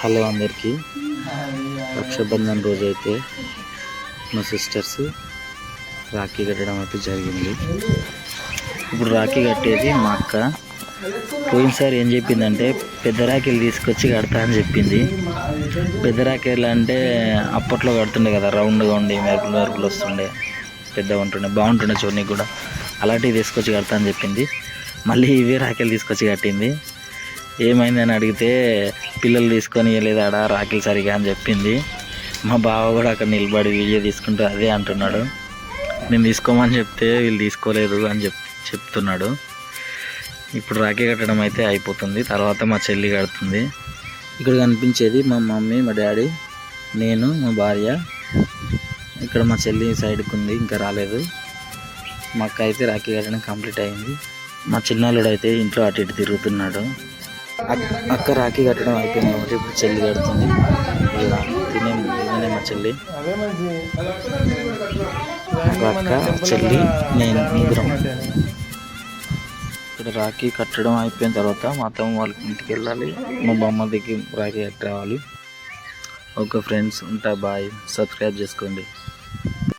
Hello అందరికీ. రక్షాబంధన్ రోజు అయితే మా సిస్టర్స్ రాఖీ కట్టడం అయితే జరిగింది. ఇప్పుడు రాఖీ కట్టేది మా అక్క. పోయినసారి ఏం చెప్పిందంటే పెద్ద రాఖీలు తీసుకొచ్చి కడతా అని చెప్పింది. పెద్ద రాఖీలు అంటే అప్పట్లో కడుతుండే కదా రౌండ్గా ఉండి మెరుపులు మెరుపులు వస్తుండే పెద్దగా ఉంటుండే బాగుంటుండే చూడనీకి కూడా. అలాంటివి తీసుకొచ్చి కడతా అని చెప్పింది. మళ్ళీ ఇవే రాఖీలు తీసుకొచ్చి కట్టింది. ఏమైందని అడిగితే పిల్లలు తీసుకొని లేదా ఆడ రాఖీలు సరిగా అని చెప్పింది. మా బావ కూడా అక్కడ నిలబడి వీడియో తీసుకుంటూ అదే అంటున్నాడు. నేను తీసుకోమని చెప్తే వీళ్ళు తీసుకోలేదు అని చెప్ చెప్తున్నాడు. ఇప్పుడు రాఖీ కట్టడం అయితే అయిపోతుంది. తర్వాత మా చెల్లి కడుతుంది. ఇక్కడ కనిపించేది మా మమ్మీ మా డాడీ నేను మా భార్య. ఇక్కడ మా చెల్లి సైడ్కి ఉంది ఇంకా రాలేదు. మాకైతే అయితే రాఖీ కట్టడం కంప్లీట్ అయింది. మా చిన్నల్లుడు అయితే ఇంట్లో అటు ఇటు తిరుగుతున్నాడు. అక్క రాఖీ కట్టడం అయిపోయింది కాబట్టి ఇప్పుడు చెల్లి కడుతుంది. ఇలా తినే తినే మా చెల్లి. ఒక అక్క చెల్లి నేను ముగ్గురం ఇక్కడ రాఖీ కట్టడం అయిపోయిన తర్వాత మా అత్తమ్మ వాళ్ళకి ఇంటికి వెళ్ళాలి. మా బొమ్మదికి రాఖీ కట్టి రావాలి ఓకే ఫ్రెండ్స్ ఉంటా బాయ్. సబ్స్క్రైబ్ చేసుకోండి.